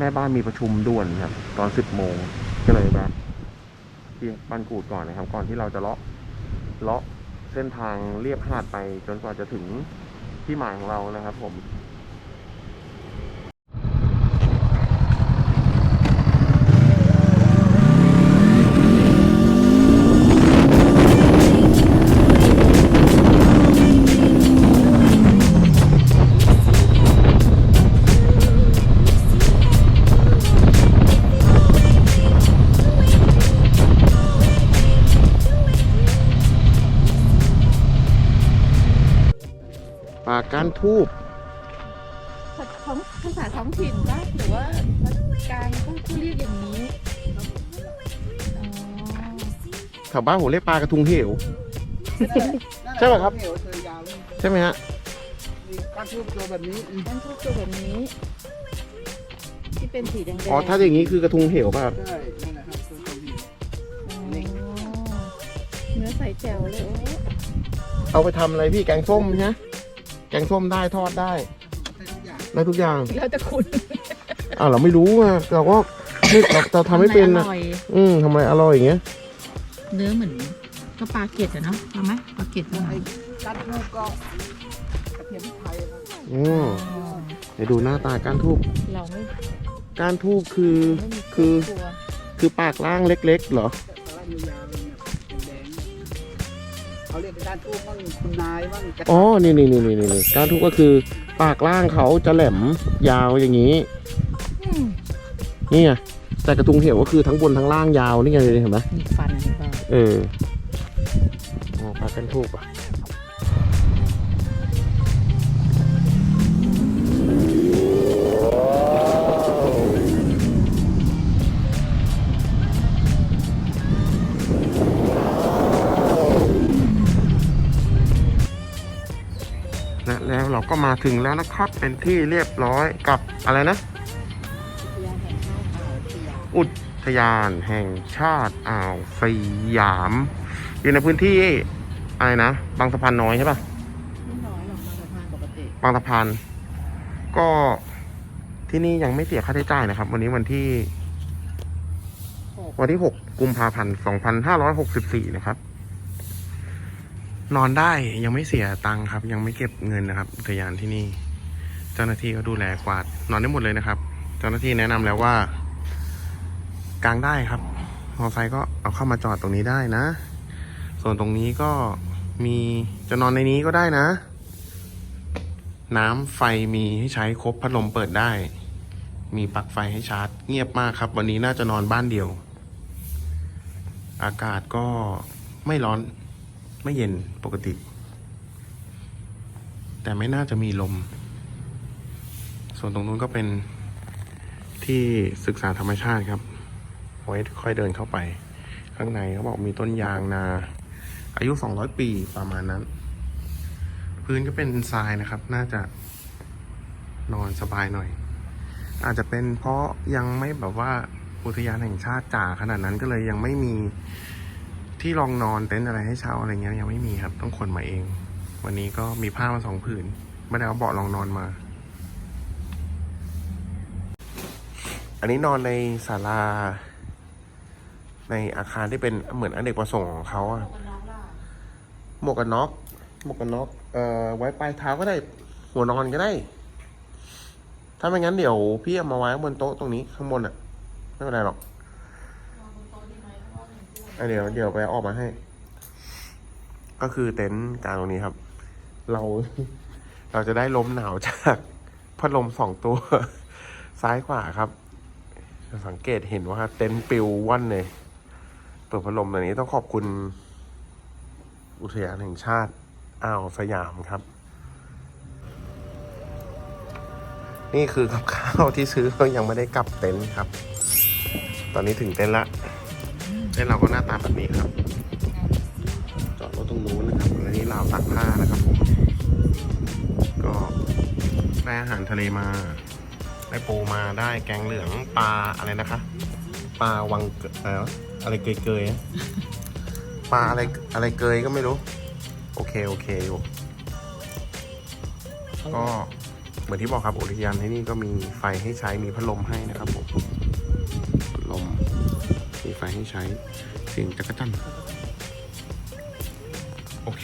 แม่บ้านมีประชุมด่วนครับ ตอนสิบโมงก็เลยแบบที่บ้านกูดก่อนนะครับ ก่อนที่เราจะเลาะเลาะเส้นทางเรียบหาดไปจนกว่าจะถึงที่หมายของเรานะครับ ผมากก้านทูบท้องภาษาท้องถิ่นปะหรือว่าการเขาเรียกอย่างนี้อ๋อแถวบ้านผมเรียกปลากระทุงเหว ใช่ป่ะครับเหวเธอยาวเลยใช่ไหมฮะมีก้านทูบตัวแบบนี้อืมนั่นทุกตัวแบบนี้ ที่เป็นสีแดงๆอ๋อถ้าอย่างนี้คือกระทุงเหวป่ะครับใช่นั่นแหละครับตัวตัวนี้อ๋อเนื้อใสแจ๋วเลยโอ้เอาไปทำอะไรพี่แกงส้มใช่ไหม แกงส้มได้ทอดได้ใช้ทุกอย่างได้ทุกอย่างเราจะคุณอ้าวเราไม่รู้อะเราก็ไม่เราเราทำไม่เป็นอนะร่อยอืมทำอะไรอร่อยอย่างเงี้ยเนื้อเหมือนก็ปลาเกล็ดอะเนาะเอาไหมปลาเกล็ดแล้วมาไอ้ก้านทูบก็กระเทียมพริกไทยครับอืมเดี๋ยวดูหน้าตาก้านทูบเราไม่ก้านทูบคือไม่มีคือ ตัวคือปากล่างเล็กๆเหรอ แต่ละยาวๆ เขาเรียกก้านทูบบ้างคุณนายบ้างกระอ๋อ นี่นี่นี่นี่นี่ก้านทูบก็คือปากล่างเขาจะแหลมยาวอย่างนี้ อืมนี่ไงแต่กระทุงเหวก็คือทั้งบนทั้งล่างยาวนี่ไงเห็นไหมมีฟันเปล่าเอออ๋อปลากันทูบอะ และแล้วเราก็มาถึงแล้วนะครับ เป็นที่เรียบร้อยกับอะไรนะ อุทยานแห่งชาติอ่าวสยาม อยู่ในพื้นที่อะไรนะบางสะพานน้อยใช่ปะไม่น้อยหรอกมาสะพานปกติบางสะพานก็ที่นี่ยังไม่เสียค่าใช้จ่ายนะครับ วันนี้วันที่ วันที่ 6 กุมภาพันธ์ 2564 นะครับ นอนได้ยังไม่เสียตังค์ครับ ยังไม่เก็บเงินนะครับอุทยานที่นี่ เจ้าหน้าที่ก็ดูแลกวาด นอนได้หมดเลยนะครับ เจ้าหน้าที่แนะนำแล้วว่ากางได้ครับมอไซค์ก็เอาเข้ามาจอดตรงนี้ได้นะ ส่วนตรงนี้ก็มีจะนอนในนี้ก็ได้นะ น้ำไฟมีให้ใช้ครบพัดลมเปิดได้ มีปลั๊กไฟให้ชาร์จ เงียบมากครับ วันนี้น่าจะนอนบ้านเดียว อากาศก็ไม่ร้อน ไม่เย็นปกติ แต่ไม่น่าจะมีลม ส่วนตรงนู้นก็เป็นที่ศึกษาธรรมชาติครับไว้ค่อยเดินเข้าไป ข้างในเขาบอกมีต้นยางนา อายุ200ปีประมาณนั้น พื้นก็เป็นทรายนะครับ น่าจะนอนสบายหน่อย อาจจะเป็นเพราะยังไม่แบบว่าอุทยานแห่งชาติจ๋าขนาดนั้นก็เลยยังไม่มี ที่รองนอนเต็นท์อะไรให้เช่าอะไรเงี้ยยังไม่มีครับ ต้องขนมาเอง วันนี้ก็มีผ้ามาสองผืนไม่ได้เอาเบาะรองนอนมา อันนี้นอนในศาลา ในอาคารที่เป็นเหมือนอเนกประสงค์ของเขาอะหมวกกันน็อกหมวกกันน็อกเอ่อไว้ปลายเท้าก็ได้ หัวนอนก็ได้ ถ้าไม่งั้นเดี๋ยวพี่เอามาไว้บนโต๊ะตรงนี้ข้างบนอะไม่เป็นไรหรอก อะเดี๋ยวเดี๋ยวไปออกมาให้ ก็คือเต็นท์กลางตรงนี้ครับ เรา เราจะได้ลมหนาวจากพัดลมสองตัว ซ้ายขวาครับ สังเกตเห็นว่า เต็นท์ปิวว่อนเลยเปิดพัดลมตัวนี้ต้องขอบคุณ อุทยานแห่งชาติอ่าวสยามครับ นี่คือกับข้าวที่ซื้อก็ยังไม่ได้กลับเต็นท์ครับ ตอนนี้ถึงเต็นท์ละ เต็นเราก็หน้าตาแบบนี้ครับ จอดรถตรงนู้นนะครับและนี่ราวตักผ้านะครับผมก็ได้อาหารทะเลมา ได้ปูมาได้แกงเหลืองปลาอะไรนะคะปลาวังเอออะไรเกยๆปลาอะไรอะไรเกยก็ไม่รู้ โอเคโอเคอยู่ก็เหมือนที่บอกครับอุทยานที่นี่ก็มีไฟให้ใช้มีพัดลมให้นะครับผม ไฟให้ใช้เสียงจักรจันทร์โอเค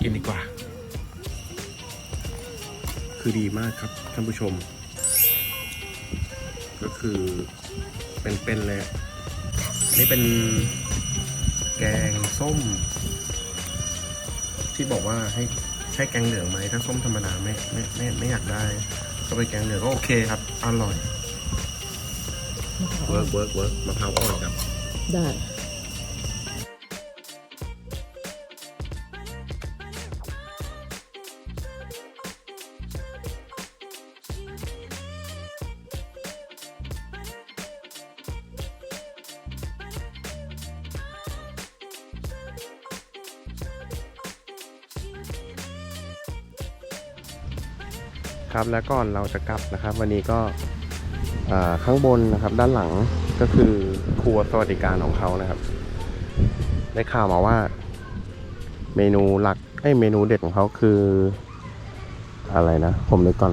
กินดีกว่า คือดีมากครับท่านผู้ชม ก็คือเป็นๆเลยอะนี่เป็นแกงส้ม ที่บอกว่าให้ใช้แกงเหลืองไหมถ้าส้มธรรมดาไม่ไม่ไม่ไม่อยากได้ ก็ไปแกงเหลืองก็โอเคครับ อร่อย เวิร์กเวิร์กเวิร์กมะพร้าวอ่อนครับ ได้ ครับและก่อนเราจะกลับนะครับ วันนี้ก็อ่า ข้างบนนะครับด้านหลังก็คือครัวสวัสดิการของเขานะครับ ได้ข่าวมาว่า เมนูหลักไอเมนูเด็ดของเขาคือ อะไรนะ ผมนึกก่อน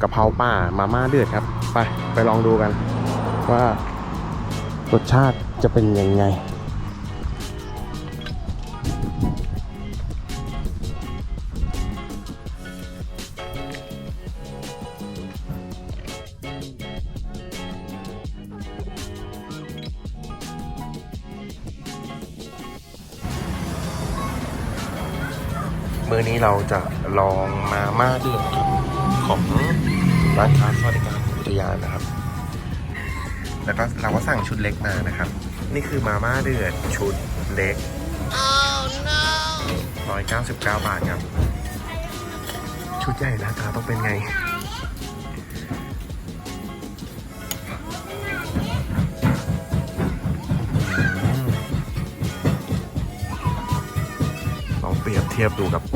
กะเพราป่ามาม่าเดือดครับ ไปไปลองดูกัน ว่ารสชาติจะเป็นยังไง นี้เราจะลองมาม่าเดือดครับของร้านค้าสวัสดิการอุทยานนะครับ แล้วก็เราก็สั่งชุดเล็กมานะครับ นี่คือมาม่าเดือดชุดเล็กร้อยเก้าสิบเก้าบาทครับ ชุดใหญ่หน้าตาต้องเป็นไงลองเปรียบเทียบดูกับเตา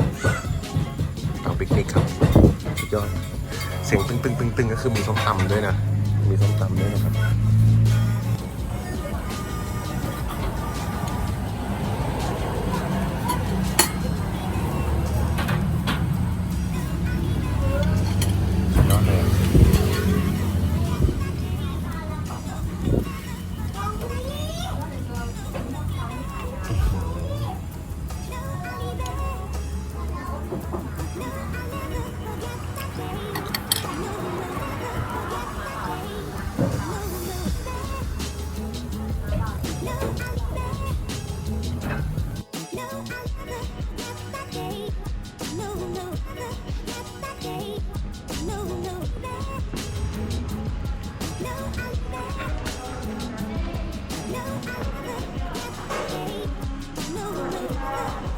ปิกนิกครับสุดยอดเสียงตึงตึงตึงตึงก็คือมีส้มตำด้วยนะ มีส้มตำด้วยนะครับ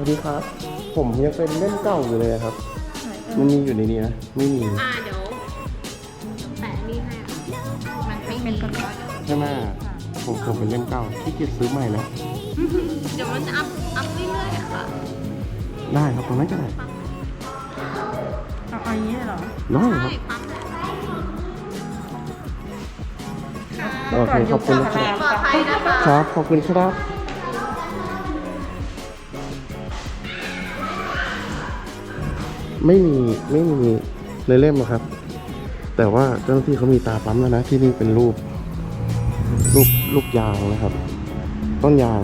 วัสดีครับ ผมยังเป็นเล่มเก่าอยู่เลยครับ มันมีอยู่ในนี้นะไม่มีอ่าเดี๋ยวแปะนี่ให้ค่ะมันไม่มีใช่ไหมผมผมเป็นเล่มเก่าที่เกียจซื้อใหม่แล้วเดี๋ยวมันจะอัพอัพเรื่อยๆอะค่ะได้ครับตรงนั้นก็ได้เอาอย่างนี้เหรอได้ครับใช่ปั๊มได้โอเคขอบคุณนะคปรับลอดภัยนะคะครับขอบคุณครับ ไม่มีไม่มีในเล่มนะครับ แต่ว่าเจ้าหน้าที่เขามีตาปั๊มแล้วนะที่นี่เป็นรูป รูปลูกยางนะครับ ต้นยาง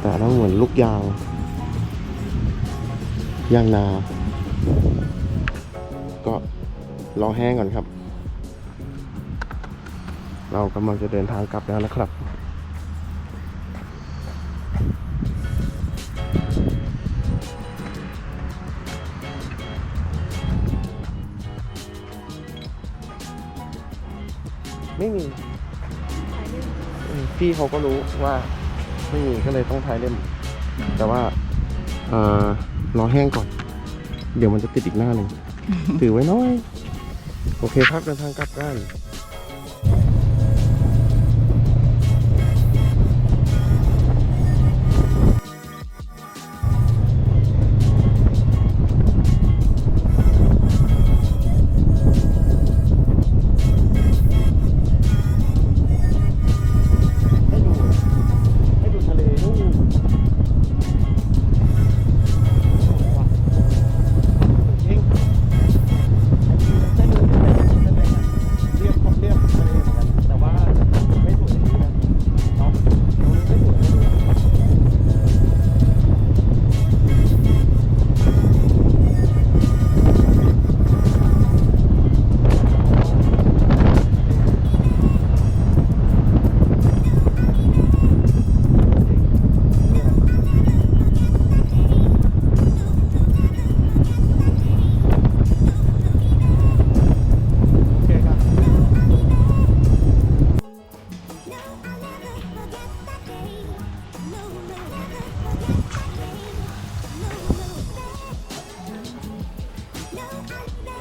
แต่ต้องเหมือนลูกยาง ยางนา ก็รอแห้งก่อนครับ เรากำลังจะเดินทางกลับแล้วนะครับ ไม่มีเออพี่เขาก็รู้ว่าไม่มีก็เลยต้องทายเล่ม แต่ว่าเอ่อรอแห้งก่อน เดี๋ยวมันจะติดอีกหน้าหนึ่ง ถือไว้น้อย โอเคครับเดินทางกลับกัน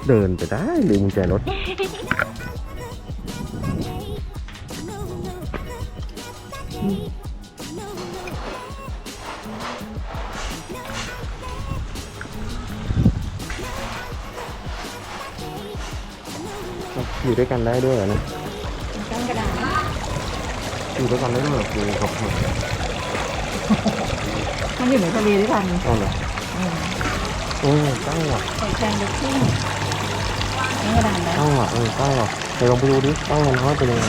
เดินไปได้ลืมกุญแจรถ อยู่ด้วยกันได้ด้วยเหรอเนี่ยตั้งกระดาษอยู่ด้วยกันได้ด้วยเหรอคือครับมันอยู่ในทะเลด้วยกันเอาเหรอโอ้ตั้งว่ะ ใส่แซนด์ซิ่ง ตั้งกระดาษนะตั้งว่ะเออตั้งว่ะเดี๋ยวลองไปดูดิตั้งมันว่าเป็นยังไง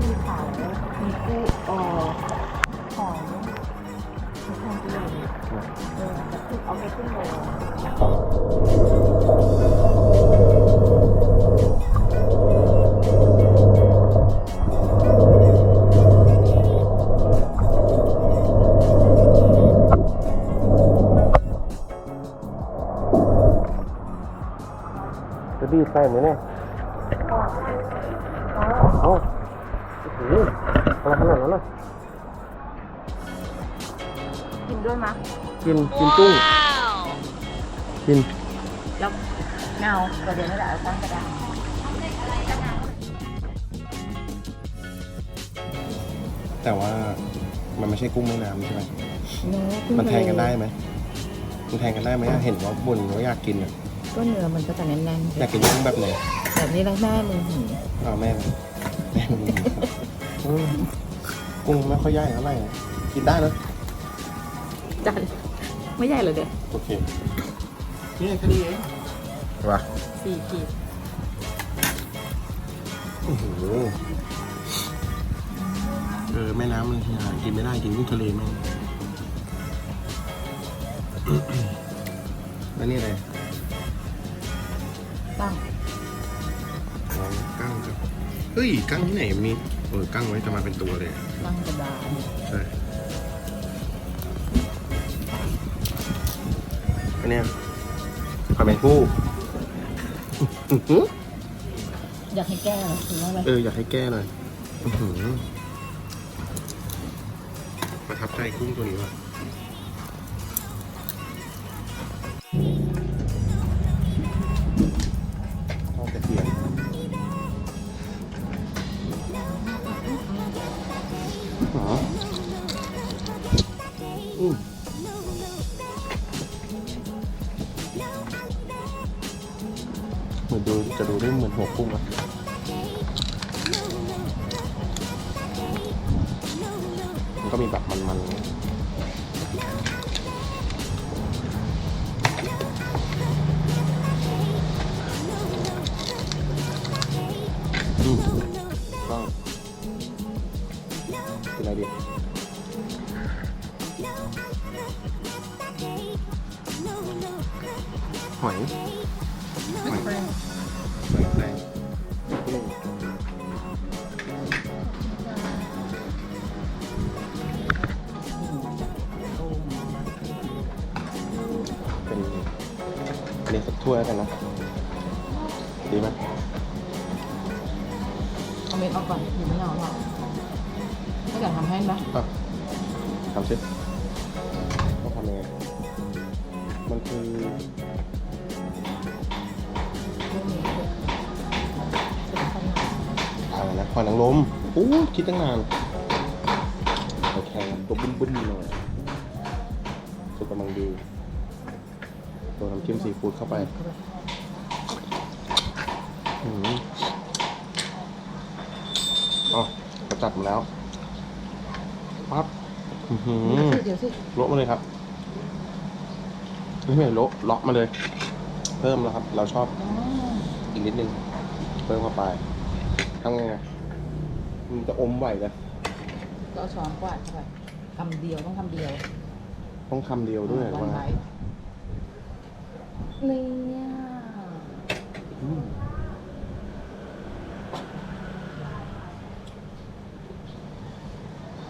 มีขาวมีกุ้งเอ่อหอมมีความเปรี้ยวเออแต่คือเอาไปขึ้นโลจะดีดใส่ไหมเนี่ยโอ้โหอะไรขนาดนั้นน่ะกินด้วยมะกิน กินตุ้งกิน แล้วเงาประเดี๋ยวนั่นแหละเอาตั้งกระดาษแต่ว่ามันไม่ใช่กุ้งแม่น้ำใช่ไหมเนื้อมันแทนกันได้ไหมมันแทนกันได้ไหมอะเห็นว่าบ่นว่าอยากกินอะ ก็เนื้อมันก็จะแน่นอยากกินกุ้งแบบไหนๆแบบนี้แล้วแม่มึงหิวอ้าวแม่มันแม่มันอืมกุ้งไม่ค่อยย่างเท่าไหร่อะกินได้นะจันไม่ใหญ่เลยเด็กโอเคนี่แค่นี้เองวะสี่ขีดโอ้โหเออแม่น้ำมันหากินไม่ได้กินกุ้งทะเลแม่งแล้วนี่อะไร ตั้งอ๋อกั้งครับเฮ้ยกั้งที่ไหนมีเออกั้งไว้จะมาเป็นตัวเลยตั้งกระดาษใช่อันเนี้ยปลาแมงผู้อื้อหืออยากให้แก้เหรอหรือว่าอะไรเอออยากให้แก้หน่อยอื้อหือประทับใจกุ้งตัวนี้ว่ะ เหมือนดูจะดูได้เหมือนหัวกุ้งอะมันก็มีแบบมันๆอืมก็เป็นอะไรดีหอย วยแล้วกันนะ ดีไหมเอาเม็ดออกก่อนหรือไม่เอาหรอกถ้าอยากทำให้ไหมอะทำสิต้องทำยังไงมันคือไม่มีเลยจะทำงานอะไรนะหอยนางรมอู้คิดตั้งนาน โอเคตัวบึ้นๆหน่อยสุกกำลังดี ตัวน้ำจิ้มซีฟู้ดเข้าไปอืมอ๋อกระจัดมาแล้วปั๊บอื้อหือเดี๋ยวสิโละมาเลยครับไม่ใช่โละเลาะมาเลย เพิ่มแล้วครับ เราชอบอ๋ออีกนิดนึง เพิ่มเข้าไปทำไงอะมันจะอมไหวเลยก็เอาช้อนกวาดเข้าไปคำเดียวต้องคำเดียวต้องคำเดียวด้วยวันว่าไว้ เนี่ยอืม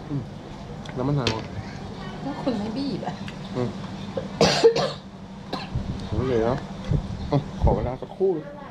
อืมแล้วมันหายหมดถ้าคุณไม่บีบอะอืมโอเคเนาะอะขอเวลาสักครู่อ